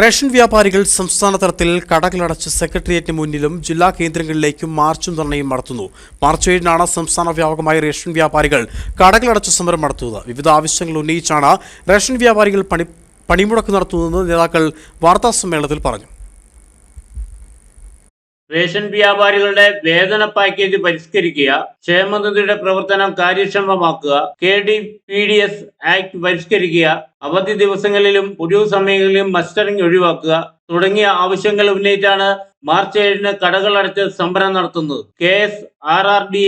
Ration വ്യാപാരികൾ സംസ്ഥാന തലത്തിൽ കടകളടച്ച് സെക്രട്ടേറിയറ്റിന് മുന്നിലും ജില്ലാ കേന്ദ്രങ്ങളിലേക്കും മാർച്ചും ധർണയും നടത്തുന്നു. മാർച്ച് ഏഴിനാണ് സംസ്ഥാന വ്യാപകമായി റേഷൻ വ്യാപാരികൾ കടകളടച്ച് സമരം നടത്തുന്നത്. വിവിധ ആവശ്യങ്ങൾ ഉന്നയിച്ചാണ് റേഷൻ വ്യാപാരികൾ പണി പണിമുടക്ക് നടത്തുന്നതെന്ന് നേതാക്കൾ വാർത്താസമ്മേളനത്തിൽ പറഞ്ഞു. റേഷൻ വ്യാപാരികളുടെ വേതന പാക്കേജ് പരിഷ്കരിക്കുക ക്ഷേമനിധിയുടെ പ്രവർത്തനം കാര്യക്ഷമമാക്കുക K D P D S act പരിഷ്കരിക്കുക അവധി ദിവസങ്ങളിലും ഒഴിവു സമയങ്ങളിലും മസ്റ്ററിംഗ് ഒഴിവാക്കുക തുടങ്ങിയ ആവശ്യങ്ങൾ ഉന്നയിച്ചാണ് മാർച്ച് ഏഴിന് കടകളടച്ച് സമരം നടത്തുന്നത്. K S R R D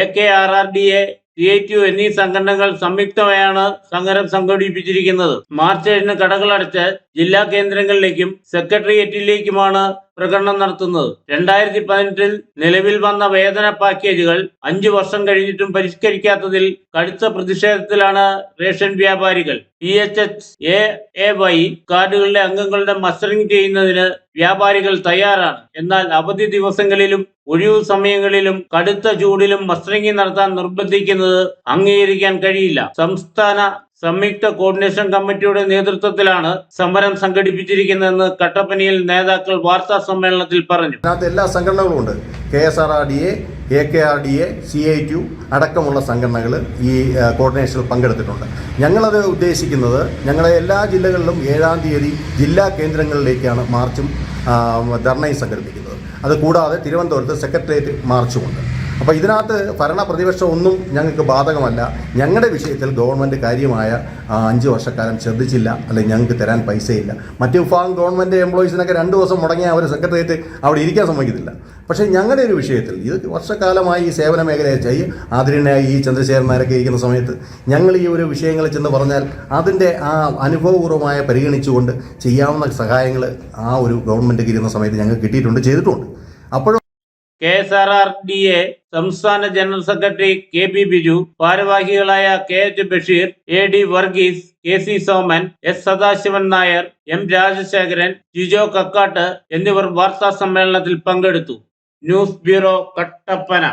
A K R R D A C I T എന്നീ സംഘടനകൾ സംയുക്തമായാണ് സമരം സംഘടിപ്പിച്ചിരിക്കുന്നത്. മാർച്ച് ഏഴിന് കടകളടച്ച് ജില്ലാ കേന്ദ്രങ്ങളിലേക്കും സെക്രട്ടേറിയറ്റിലേക്കുമാണ് പ്രകടനം നടത്തുന്നത്. രണ്ടായിരത്തി പതിനെട്ടിൽ നിലവിൽ വന്ന വേതന പാക്കേജുകൾ അഞ്ചു വർഷം കഴിഞ്ഞിട്ടും പരിഷ്കരിക്കാത്തതിൽ കടുത്ത പ്രതിഷേധത്തിലാണ് റേഷൻ വ്യാപാരികൾ. P H H A Y കാർഡുകളിലെ അംഗങ്ങളുടെ മസ്റ്ററിംഗ് ചെയ്യുന്നതിന് വ്യാപാരികൾ തയ്യാറാണ്. എന്നാൽ അവധി ദിവസങ്ങളിലും ഒഴിവു സമയങ്ങളിലും കടുത്ത ചൂടിലും മസ്റ്ററിംഗ് നടത്താൻ നിർബന്ധിക്കുന്നത് അംഗീകരിക്കാൻ കഴിയില്ല. സംസ്ഥാന സംയുക്ത കോർഡിനേഷൻ കമ്മിറ്റിയുടെ നേതൃത്വത്തിലാണ് സമരം സംഘടിപ്പിച്ചിരിക്കുന്നതെന്ന് കട്ടപ്പനയിൽ നേതാക്കൾ വാർത്താ സമ്മേളനത്തിൽ പറഞ്ഞു. അതിനകത്ത് എല്ലാ സംഘടനകളും ഉണ്ട്. K S R R D A A K R D A C I T U അടക്കമുള്ള സംഘടനകൾ ഈ കോർഡിനേഷനിൽ പങ്കെടുത്തിട്ടുണ്ട്. ഞങ്ങളത് ഉദ്ദേശിക്കുന്നത് ഞങ്ങളെ എല്ലാ ജില്ലകളിലും ഏഴാം തീയതി ജില്ലാ കേന്ദ്രങ്ങളിലേക്കാണ് മാർച്ചും ധർണയും സംഘടിപ്പിക്കുന്നത്. അത് കൂടാതെ തിരുവനന്തപുരത്ത് സെക്രട്ടേറിയറ്റ് മാർച്ചുമുണ്ട്. അപ്പോൾ ഇതിനകത്ത് ഭരണ പ്രതിപക്ഷം ഒന്നും ഞങ്ങൾക്ക് ബാധകമല്ല. ഞങ്ങളുടെ വിഷയത്തിൽ ഗവൺമെന്റ് കാര്യമായ അഞ്ച് വർഷക്കാലം ശ്രദ്ധിച്ചില്ല. അല്ലെങ്കിൽ ഞങ്ങൾക്ക് തരാൻ പൈസയില്ല. മറ്റു വിഭാഗം ഗവൺമെന്റ് എംപ്ലോയീസിനൊക്കെ രണ്ട് ദിവസം മുടങ്ങിയ അവർ സെക്രട്ടേറിയറ്റ് അവിടെ ഇരിക്കാൻ സമ്മതിക്കത്തില്ല. പക്ഷേ ഞങ്ങളുടെ ഒരു വിഷയത്തിൽ ഇത് വർഷക്കാലമായി ഈ സേവന മേഖലയെ ആദരണയായി ഈ ചന്ദ്രശേഖരൻ നായരൊക്കെ ഇരിക്കുന്ന സമയത്ത് ഞങ്ങൾ ഈ ഒരു വിഷയങ്ങൾ ചെന്ന് പറഞ്ഞാൽ അതിന്റെ ആ അനുഭവപൂർവമായ പരിഗണിച്ചുകൊണ്ട് ചെയ്യാവുന്ന സഹായങ്ങൾ ആ ഒരു ഗവൺമെന്റ് ഇരുന്ന സമയത്ത് ഞങ്ങൾക്ക് കിട്ടിയിട്ടുണ്ട് ചെയ്തിട്ടുണ്ട്. അപ്പോഴും K S R R D A സംസ്ഥാന general secretary K P Biju ഭാരവാഹികളായ K H Basheer A D Varghese K C Soman S Sadasivan Nair M Rajasekharan Jijo Kakkat എന്നിവർ വാർത്താ സമ്മേളനത്തിൽ പങ്കെടുത്തു. News bureau Kattappana.